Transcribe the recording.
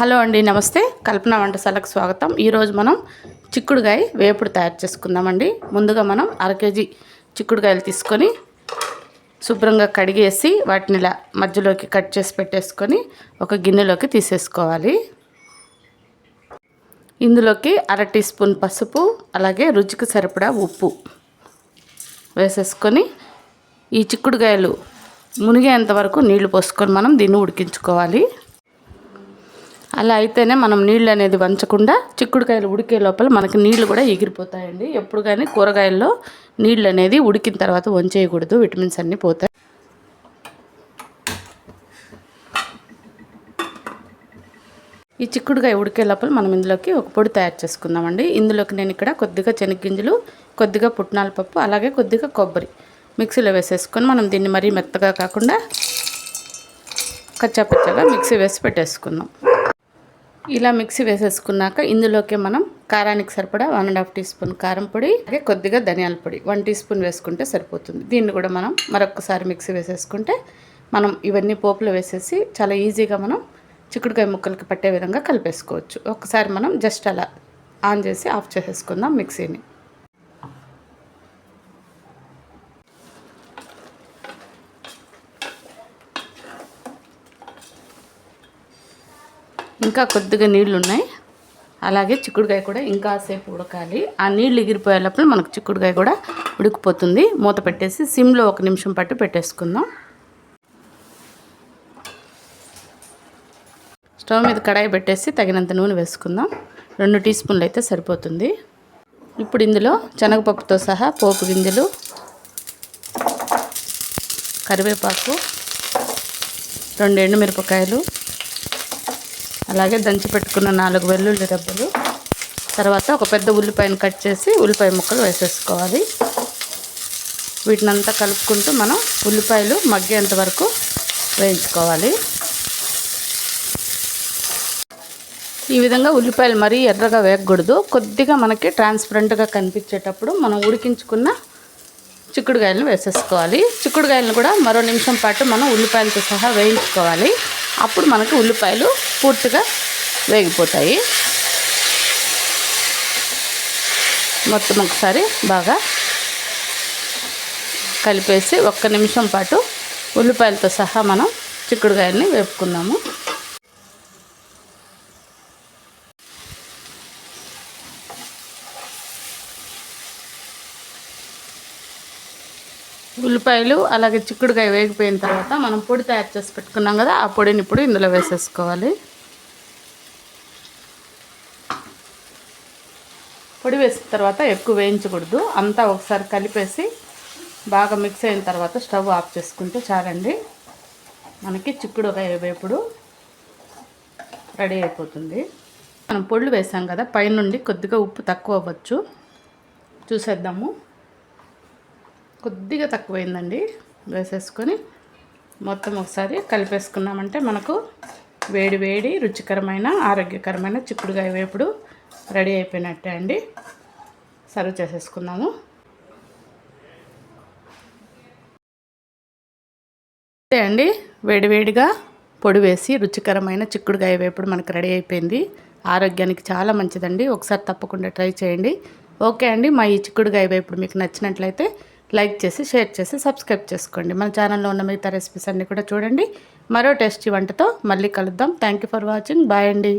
Hello అండి నమస్తే. కల్పన వంటశాలకు స్వాగతం. ఈరోజు మనం చిక్కుడుకాయ వేపుడు తయారు చేసుకుందామండి. ముందుగా మనం అర కేజీ చిక్కుడుకాయలు తీసుకొని శుభ్రంగా కడిగేసి వాటిని ఇలా మధ్యలోకి కట్ చేసి పెట్టేసుకొని ఒక గిన్నెలోకి తీసేసుకోవాలి. ఇందులోకి అర టీ స్పూన్ పసుపు అలాగే రుచికి సరిపడా ఉప్పు వేసేసుకొని ఈ చిక్కుడుకాయలు మునిగేంత వరకు నీళ్ళు పోసుకొని మనం దీన్ని ఉడికించుకోవాలి. అలా అయితేనే మనం నీళ్ళు అనేది వంచకుండా చిక్కుడుకాయలు ఉడికే లోపల మనకి నీళ్ళు కూడా ఎగిరిపోతాయండి. ఎప్పుడు కానీ కూరగాయల్లో నీళ్ళు అనేది ఉడికిన తర్వాత వంచేయకూడదు. విటమిన్స్ అన్నీ పోతాయి. ఈ చిక్కుడుకాయ ఉడికే లోపల మనం ఇందులోకి ఒక పొడి తయారు చేసుకుందామండి. ఇందులోకి నేను ఇక్కడ కొద్దిగా శనగ్గింజలు కొద్దిగా పుట్నాల పప్పు అలాగే కొద్దిగా కొబ్బరి మిక్సీలో వేసేసుకొని మనం దీన్ని మరీ మెత్తగా కాకుండా కచ్చాపచ్చగా మిక్సీ వేసి పెట్టేసుకుందాం. ఇలా మిక్సీ వేసేసుకున్నాక ఇందులోకి మనం కారానికి సరిపడా one and half teaspoon కారం పొడి అలాగే కొద్దిగా ధనియాల పొడి వన్ టీ స్పూన్ వేసుకుంటే సరిపోతుంది. దీన్ని కూడా మనం మరొకసారి మిక్సీ వేసేసుకుంటే మనం ఇవన్నీ పోపులో వేసేసి చాలా ఈజీగా మనం చిక్కుడుకాయ ముక్కలకి పట్టే విధంగా కలిపేసుకోవచ్చు. ఒకసారి మనం జస్ట్ అలా ఆన్ చేసి ఆఫ్ చేసేసుకుందాం మిక్సీని. ఇంకా కొద్దిగా నీళ్ళు ఉన్నాయి అలాగే చిక్కుడుకాయ కూడా ఇంకా సేపు ఉడకాలి. ఆ నీళ్ళు ఎగిరిపోయేటప్పుడు మనకు చిక్కుడుకాయ కూడా ఉడికిపోతుంది. మూత పెట్టేసి సిమ్లో ఒక నిమిషం పట్టు పెట్టేసుకుందాం. స్టవ్ మీద కడాయి పెట్టేసి తగినంత నూనె వేసుకుందాం. రెండు టీ స్పూన్లు అయితే సరిపోతుంది. ఇప్పుడు ఇందులో శనగపప్పుతో సహా పోపు గింజలు కరివేపాకు రెండు ఎండుమిరపకాయలు అలాగే దంచి పెట్టుకున్న నాలుగు వెల్లుల్లి డబ్బులు తర్వాత ఒక పెద్ద ఉల్లిపాయను కట్ చేసి ఉల్లిపాయ ముక్కలు వేసేసుకోవాలి. వీటినంతా కలుపుకుంటూ మనం ఉల్లిపాయలు మగ్గేంత వరకు వేయించుకోవాలి. ఈ విధంగా ఉల్లిపాయలు మరీ ఎర్రగా వేయకూడదు. కొద్దిగా మనకి ట్రాన్స్పరెంట్గా కనిపించేటప్పుడు మనం ఉడికించుకున్న చిక్కుడుకాయలను వేసేసుకోవాలి. చిక్కుడుకాయలను కూడా మరో నిమిషం పాటు మనం ఉల్లిపాయలతో సహా వేయించుకోవాలి. అప్పుడు మనకు ఉల్లిపాయలు పూర్తిగా వేగిపోతాయి. మొత్తం ఒకసారి బాగా కలిపేసి ఒక్క నిమిషం పాటు ఉల్లిపాయలతో సహా మనం చిక్కుడుకాయల్ని వేపుకుందాము. ఉల్లిపాయలు అలాగే చిక్కుడుకాయ వేగిపోయిన తర్వాత మనం పొడి తయారు చేసి పెట్టుకున్నాం కదా ఆ పొడిని ఇప్పుడు ఇందులో వేసేసుకోవాలి. పొడి వేసిన తర్వాత ఎక్కువ వేయించకూడదు అంతా ఒకసారి కలిపేసి బాగా మిక్స్ అయిన తర్వాత స్టవ్ ఆఫ్ చేసుకుంటే చాలండి. మనకి చిక్కుడుకాయ వేపుడు రెడీ అయిపోతుంది. మనం పొళ్ళు వేసాం కదా పైనుండి కొద్దిగా ఉప్పు తక్కువ అవ్వచ్చు. చూసేద్దాము. కొద్దిగా తక్కువైందండి. వేసేసుకొని మొత్తం ఒకసారి కలిపేసుకున్నామంటే మనకు వేడి వేడి రుచికరమైన ఆరోగ్యకరమైన చిక్కుడుగాయ వేపుడు రెడీ అయిపోయినట్టే అండి. సర్వ్ చేసేసుకుందాము. అంతే అండి. వేడివేడిగా పొడి వేసి రుచికరమైన చిక్కుడుగాయ వేపుడు మనకు రెడీ అయిపోయింది. ఆరోగ్యానికి చాలా మంచిదండి. ఒకసారి తప్పకుండా ట్రై చేయండి. ఓకే అండి. మా ఈ చిక్కుడుగాయ వేపుడు మీకు నచ్చినట్లయితే లైక్ చేసి షేర్ చేసి సబ్స్క్రైబ్ చేసుకోండి. మన ఛానల్లో ఉన్న మిగతా రెసిపీస్ అన్నీ కూడా చూడండి. మరో టేస్టీ వంటతో మళ్ళీ కలుద్దాం. Thank you for watching bye అండి.